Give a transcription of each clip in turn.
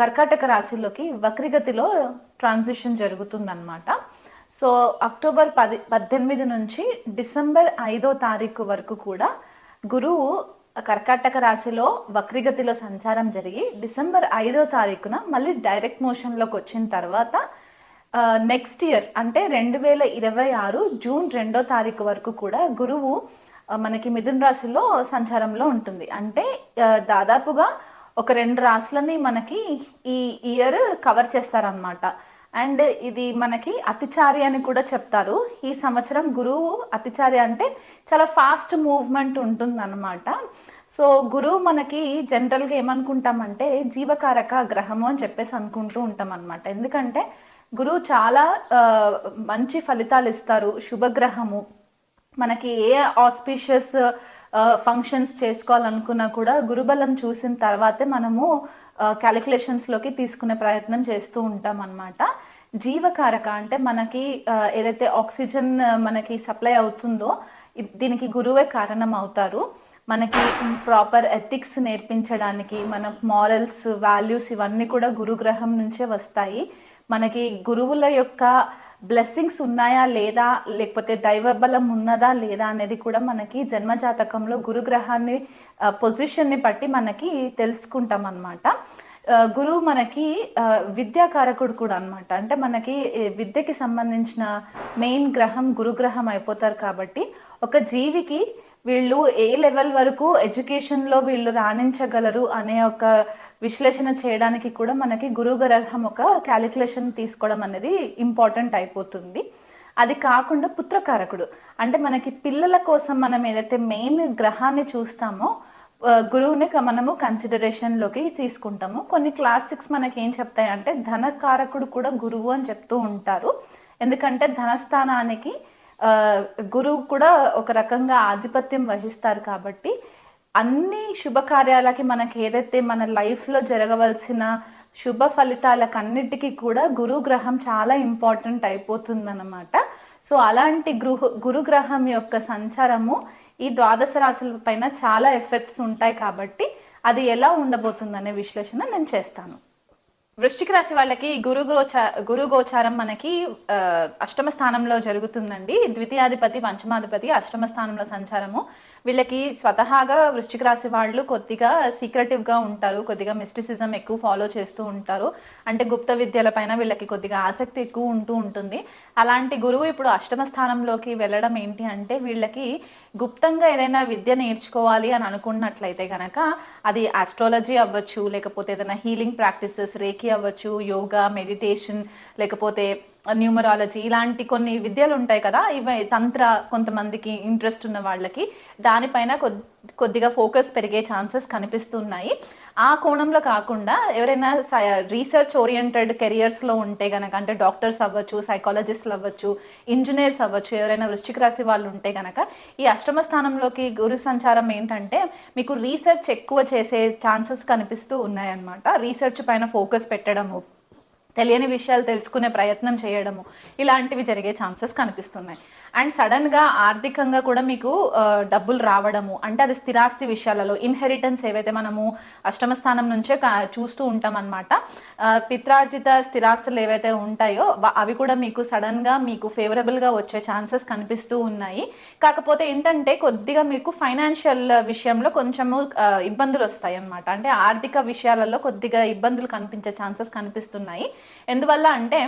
కర్కాటక రాశిలోకి వక్రిగతిలో ట్రాన్సిషన్ జరుగుతుందన్నమాట. సో అక్టోబర్ పది పద్దెనిమిది నుంచి డిసెంబర్ ఐదో తారీఖు వరకు కూడా గురువు కర్కాటక రాశిలో వక్రిగతిలో సంచారం జరిగి డిసెంబర్ ఐదో తారీఖున మళ్ళీ డైరెక్ట్ మోషన్లోకి వచ్చిన తర్వాత నెక్స్ట్ ఇయర్ అంటే రెండు వేల ఇరవై ఆరు జూన్ రెండో తారీఖు వరకు కూడా గురువు మనకి మిథున రాశిలో సంచారంలో ఉంటుంది. అంటే దాదాపుగా ఒక రెండు రాసులని మనకి ఈ ఇయర్ కవర్ చేస్తారనమాట అండ్ ఇది మనకి అతిచారి అని కూడా చెప్తారు. ఈ సంవత్సరం గురువు అతిచారి అంటే చాలా ఫాస్ట్ మూవ్మెంట్ ఉంటుందన్నమాట. సో గురువు మనకి జనరల్గా ఏమనుకుంటామంటే జీవకారక గ్రహము అని చెప్పేసి అనుకుంటూ ఉంటాం అనమాట ఎందుకంటే గురువు చాలా మంచి ఫలితాలు ఇస్తారు. శుభగ్రహము. మనకి ఏ ఆస్పీషియస్ ఫంక్షన్స్ చేసుకోవాలనుకున్నా కూడా గురుబలం చూసిన తర్వాతే మనము క్యాలిక్యులేషన్స్లోకి తీసుకునే ప్రయత్నం చేస్తూ ఉంటాం అనమాట జీవకారక అంటే మనకి ఏదైతే ఆక్సిజన్ మనకి సప్లై అవుతుందో దీనికి గురువే కారణం అవుతారు. మనకి ప్రాపర్ ఎథిక్స్ నేర్పించడానికి మన మారల్స్ వాల్యూస్ ఇవన్నీ కూడా గురుగ్రహం నుంచే వస్తాయి. మనకి గురువుల యొక్క బ్లెస్సింగ్స్ ఉన్నాయా లేదా లేకపోతే దైవ బలం ఉన్నదా లేదా అనేది కూడా మనకి జన్మజాతకంలో గురుగ్రహాన్ని పొజిషన్ని బట్టి మనకి తెలుసుకుంటాం అన్నమాట గురువు మనకి విద్యాకారకుడు కూడా అన్నమాట. అంటే మనకి విద్యకి సంబంధించిన మెయిన్ గ్రహం గురుగ్రహం అయిపోతారు కాబట్టి ఒక జీవికి వీళ్ళు ఏ లెవెల్ వరకు ఎడ్యుకేషన్లో వీళ్ళు రాణించగలరు అనే ఒక విశ్లేషణ చేయడానికి కూడా మనకి గురువు గ్రహం ఒక క్యాలిక్యులేషన్ తీసుకోవడం అనేది ఇంపార్టెంట్ అయిపోతుంది. అది కాకుండా పుత్రకారకుడు. అంటే మనకి పిల్లల కోసం మనం ఏదైతే మెయిన్ గ్రహాన్ని చూస్తామో గురువుని క- మనము కన్సిడరేషన్లోకి తీసుకుంటాము. కొన్ని క్లాసిక్స్ మనకి ఏం చెప్తాయి అంటే ధనకారకుడు కూడా గురువు అని చెప్తూ ఉంటారు. ఎందుకంటే ధనస్థానానికి గురువు కూడా ఒక రకంగా ఆధిపత్యం వహిస్తారు కాబట్టి అన్ని శుభకార్యాలకి మనకి ఏదైతే మన లైఫ్లో జరగవలసిన శుభ ఫలితాలకన్నిటికీ కూడా గురుగ్రహం చాలా ఇంపార్టెంట్ అయిపోతుందన్నమాట. సో అలాంటి గృహ గురుగ్రహం యొక్క సంచారము ఈ ద్వాదశ రాశుల పైన చాలా ఎఫెక్ట్స్ ఉంటాయి కాబట్టి అది ఎలా ఉండబోతుందనే విశ్లేషణ నేను చేస్తాను. వృష్టిక రాశి వాళ్ళకి గురు గోచా గురు గోచారం మనకి అష్టమ స్థానంలో జరుగుతుందండి. ద్వితీయాధిపతి పంచమాధిపతి అష్టమ స్థానంలో సంచారము. వీళ్ళకి స్వతహాగా వృశ్చిక రాశి వాళ్ళు కొద్దిగా సీక్రెటివ్గా ఉంటారు కొద్దిగా మిస్టిసిజం ఎక్కువ ఫాలో చేస్తూ ఉంటారు. అంటే గుప్త విద్యల పైన వీళ్ళకి కొద్దిగా ఆసక్తి ఎక్కువ ఉంటూ ఉంటుంది. అలాంటి గురువు ఇప్పుడు అష్టమ స్థానంలోకి వెళ్ళడం ఏంటి అంటే వీళ్ళకి గుప్తంగా ఏదైనా విద్య నేర్చుకోవాలి అని అనుకున్నట్లయితే కనుక అది ఆస్ట్రాలజీ అవ్వచ్చు లేకపోతే ఏదైనా హీలింగ్ ప్రాక్టీసెస్ రేకి అవ్వచ్చు యోగా మెడిటేషన్ లేకపోతే న్యూమరాలజీ ఇలాంటి కొన్ని విద్యలు ఉంటాయి కదా ఇవి తంత్ర కొంతమందికి ఇంట్రెస్ట్ ఉన్న వాళ్ళకి దానిపైన కొద్- కొద్దిగా ఫోకస్ పెరిగే ఛాన్సెస్ కనిపిస్తున్నాయి. ఆ కోణంలో కాకుండా ఎవరైనా రీసెర్చ్ ఓరియంటెడ్ కెరియర్స్లో ఉంటే గనక అంటే డాక్టర్స్ అవ్వచ్చు సైకాలజిస్ట్లు అవ్వచ్చు ఇంజనీర్స్ అవ్వచ్చు ఎవరైనా వృశ్చిక రాశి వాళ్ళు ఉంటే గనక ఈ అష్టమ స్థానంలోకి గురు సంచారం ఏంటంటే మీకు రీసెర్చ్ ఎక్కువ చేసే ఛాన్సెస్ కనిపిస్తూ ఉన్నాయన్నమాట. రీసెర్చ్ పైన ఫోకస్ పెట్టడము తెలియని విషయాలు తెలుసుకునే ప్రయత్నం చేయడము. ఇలాంటివి జరిగే ఛాన్సెస్ కనిపిస్తున్నాయి. అండ్ సడన్గా ఆర్థికంగా కూడా మీకు డబ్బులు రావడము అంటే అది స్థిరాస్తి విషయాలలో ఇన్హెరిటెన్స్ ఏవైతే మనము అష్టమ స్థానం నుంచే చూస్తూ ఉంటాం అనమాట పిత్రార్జిత స్థిరాస్తులు ఏవైతే ఉంటాయో అవి కూడా మీకు సడన్గా మీకు ఫేవరబుల్గా వచ్చే ఛాన్సెస్ కనిపిస్తూ ఉన్నాయి. కాకపోతే ఏంటంటే కొద్దిగా మీకు ఫైనాన్షియల్ విషయంలో కొంచెము ఇబ్బందులు వస్తాయి అన్నమాట అంటే ఆర్థిక విషయాలలో కొద్దిగా ఇబ్బందులు కనిపించే ఛాన్సెస్ కనిపిస్తున్నాయి. ఎందువల్ల అంటే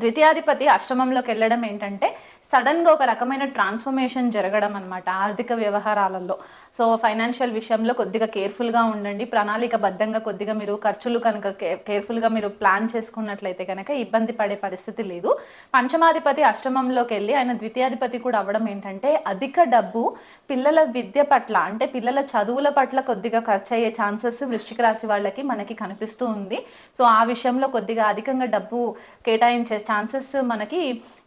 ద్వితీయాధిపతి అష్టమంలోకి వెళ్ళడం ఏంటంటే సడన్గా ఒక రకమైన ట్రాన్స్ఫర్మేషన్ జరగడం అనమాట ఆర్థిక వ్యవహారాలలో. సో ఫైనాన్షియల్ విషయంలో కొద్దిగా కేర్ఫుల్గా ఉండండి. ప్రణాళికబద్ధంగా కొద్దిగా మీరు ఖర్చులు కనుక కేర్ఫుల్గా మీరు ప్లాన్ చేసుకున్నట్లయితే కనుక ఇబ్బంది పడే పరిస్థితి లేదు. పంచమాధిపతి అష్టమంలోకి వెళ్ళి ఆయన ద్వితీయాధిపతి కూడా అవ్వడం ఏంటంటే అధిక డబ్బు పిల్లల విద్య పట్ల అంటే పిల్లల చదువుల పట్ల కొద్దిగా ఖర్చు అయ్యే ఛాన్సెస్ వృశ్చిక రాశి వాళ్ళకి మనకి కనిపిస్తూ ఉంది. సో ఆ విషయంలో కొద్దిగా అధికంగా డబ్బు కేటాయించే ఛాన్సెస్ మనకి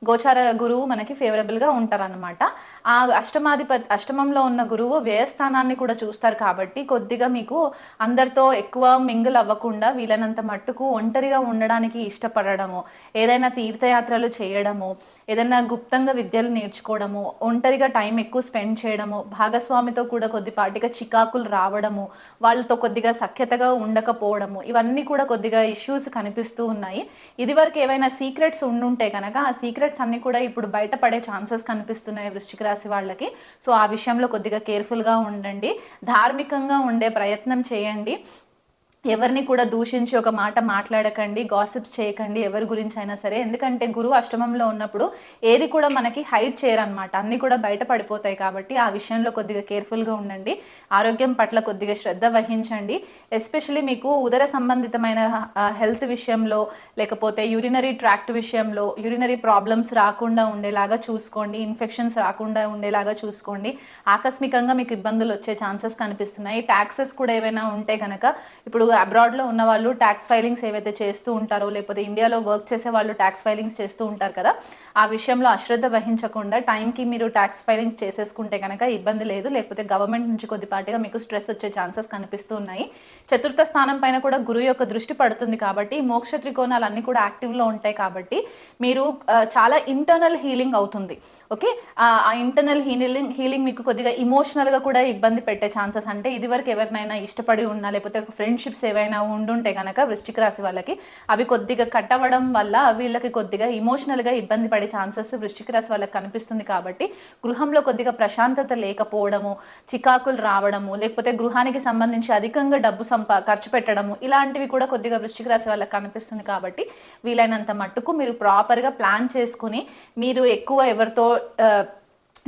గోచార గురువు మనకి ఫేవరబుల్గా ఉంటారనమాట ఆ అష్టమాధిపతి అష్టమంలో ఉన్న గురువు వ్యయస్థానాన్ని కూడా చూస్తారు కాబట్టి కొద్దిగా మీకు అందరితో ఎక్కువ మింగిల్ అవ్వకుండా వీలైనంత మట్టుకు ఒంటరిగా ఉండడానికి ఇష్టపడడము ఏదైనా తీర్థయాత్రలు చేయడము ఏదైనా గుప్తంగా విద్యలు నేర్చుకోవడము ఒంటరిగా టైం ఎక్కువ స్పెండ్ చేయడము భాగస్వామితో కూడా కొద్దిపాటిగా చికాకులు రావడము వాళ్ళతో కొద్దిగా సఖ్యతగా ఉండకపోవడము ఇవన్నీ కూడా కొద్దిగా ఇష్యూస్ కనిపిస్తూ ఉన్నాయి. ఇదివరకు ఏవైనా సీక్రెట్స్ ఉండుంటే కనుక ఆ సీక్రెట్స్ అన్నీ కూడా ఇప్పుడు బయటపడే ఛాన్సెస్ కనిపిస్తున్నాయి వృశ్చిక రాశి వాళ్ళకి. సో ఆ విషయంలో కొద్దిగా కేర్ఫుల్గా ఉండండి. ధార్మికంగా ఉండే ప్రయత్నం చేయండి. ఎవరిని కూడా దూషించి ఒక మాట మాట్లాడకండి గాసిప్స్ చేయకండి ఎవరి గురించి అయినా సరే. ఎందుకంటే గురువు అష్టమంలో ఉన్నప్పుడు ఏది కూడా మనకి హైడ్ చేయరనమాట అన్నీ కూడా బయట పడిపోతాయి కాబట్టి ఆ విషయంలో కొద్దిగా కేర్ఫుల్గా ఉండండి. ఆరోగ్యం పట్ల కొద్దిగా శ్రద్ధ వహించండి. ఎస్పెషలీ మీకు ఉదర సంబంధితమైన హెల్త్ విషయంలో లేకపోతే యూరినరీ ట్రాక్ట్ విషయంలో యూరినరీ ప్రాబ్లమ్స్ రాకుండా ఉండేలాగా చూసుకోండి. ఇన్ఫెక్షన్స్ రాకుండా ఉండేలాగా చూసుకోండి. ఆకస్మికంగా మీకు ఇబ్బందులు వచ్చే ఛాన్సెస్ కనిపిస్తున్నాయి. ట్యాక్సెస్ కూడా ఏవైనా ఉంటే కనుక ఇప్పుడు అబ్రాడ్లో ఉన్న వాళ్ళు ట్యాక్స్ ఫైలింగ్స్ ఏవైతే చేస్తూ ఉంటారో లేకపోతే ఇండియాలో వర్క్ చేసే వాళ్ళు ట్యాక్స్ ఫైలింగ్స్ చేస్తూ ఉంటారు కదా ఆ విషయంలో అశ్రద్ధ వహించకుండా టైంకి మీరు ట్యాక్స్ ఫైలింగ్స్ చేసేసుకుంటే కనుక ఇబ్బంది లేదు. లేకపోతే గవర్నమెంట్ నుంచి కొద్దిపాటిగా మీకు స్ట్రెస్ వచ్చే ఛాన్సెస్ కనిపిస్తూ ఉన్నాయి. చతుర్థ స్థానం పైన కూడా గురువు యొక్క దృష్టి పడుతుంది కాబట్టి మోక్ష త్రికోణాలు అన్నీ కూడా యాక్టివ్లో ఉంటాయి కాబట్టి మీరు చాలా ఇంటర్నల్ హీలింగ్ అవుతుంది. ఓకే? ఆ ఇంటర్నల్ హీలింగ్ హీలింగ్ మీకు కొద్దిగా ఇమోషనల్గా కూడా ఇబ్బంది పెట్టే ఛాన్సెస్ అంటే ఇదివరకు ఎవరినైనా ఇష్టపడి ఉన్నా లేకపోతే ఫ్రెండ్షిప్స్ ఏవైనా ఉండుంటే కనుక వృష్టిక రాశి వాళ్ళకి అవి కొద్దిగా కట్ అవ్వడం వల్ల వీళ్ళకి కొద్దిగా ఇమోషనల్గా ఇబ్బంది పడే ఛాన్సెస్ వృష్టిక రాశి వాళ్ళకి కనిపిస్తుంది కాబట్టి గృహంలో కొద్దిగా ప్రశాంతత లేకపోవడము చికాకులు రావడము లేకపోతే గృహానికి సంబంధించి అధికంగా డబ్బు సంపా ఖర్చు పెట్టడము ఇలాంటివి కూడా కొద్దిగా వృష్టిక రాశి వాళ్ళకి కనిపిస్తుంది కాబట్టి వీలైనంత మట్టుకు మీరు ప్రాపర్గా ప్లాన్ చేసుకుని మీరు ఎక్కువ ఎవరితో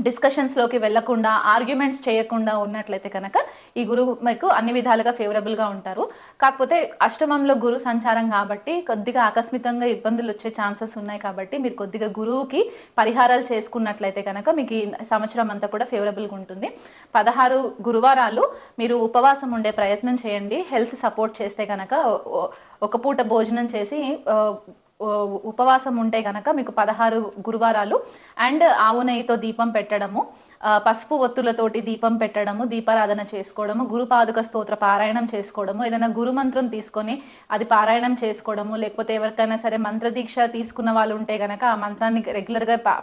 డిస్కషన్స్లోకి వెళ్ళకుండా ఆర్గ్యుమెంట్స్ చేయకుండా ఉన్నట్లయితే కనుక ఈ గురువు మీకు అన్ని విధాలుగా ఫేవరబుల్గా ఉంటారు. కాకపోతే అష్టమంలో గురు సంచారం కాబట్టి కొద్దిగా ఆకస్మికంగా ఇబ్బందులు వచ్చే ఛాన్సెస్ ఉన్నాయి కాబట్టి మీరు కొద్దిగా గురువుకి పరిహారాలు చేసుకున్నట్లయితే కనుక మీకు ఈ సంవత్సరం అంతా కూడా ఫేవరబుల్గా ఉంటుంది. పదహారు గురువారాలు మీరు ఉపవాసం ఉండే ప్రయత్నం చేయండి. హెల్త్ సపోర్ట్ చేస్తే కనుక ఒక పూట భోజనం చేసి uh, ఉపవాసం ఉంటే కనుక మీకు పదహారు గురువారాలు అండ్ ఆవు నెయ్యితో దీపం పెట్టడము పసుపు ఒత్తులతోటి దీపం పెట్టడము దీపారాధన చేసుకోవడము గురుపాదుక స్తోత్ర పారాయణం చేసుకోవడము ఏదైనా గురు మంత్రం తీసుకొని అది పారాయణం చేసుకోవడము లేకపోతే ఎవరికైనా సరే మంత్రదీక్ష తీసుకున్న వాళ్ళు ఉంటే కనుక ఆ మంత్రాన్ని రెగ్యులర్గా ప-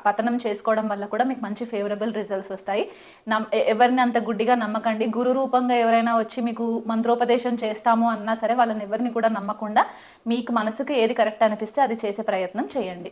చేసుకోవడం వల్ల కూడా మీకు మంచి ఫేవరబుల్ రిజల్ట్స్ వస్తాయి. నమ్ ఎవరిని అంత గుడ్డిగా నమ్మకండి. గురు రూపంగా ఎవరైనా వచ్చి మీకు మంత్రోపదేశం చేస్తాము అన్నా సరే వాళ్ళని ఎవరిని కూడా నమ్మకుండా మీకు మనసుకు ఏది కరెక్ట్ అనిపిస్తే అది చేసే ప్రయత్నం చేయండి.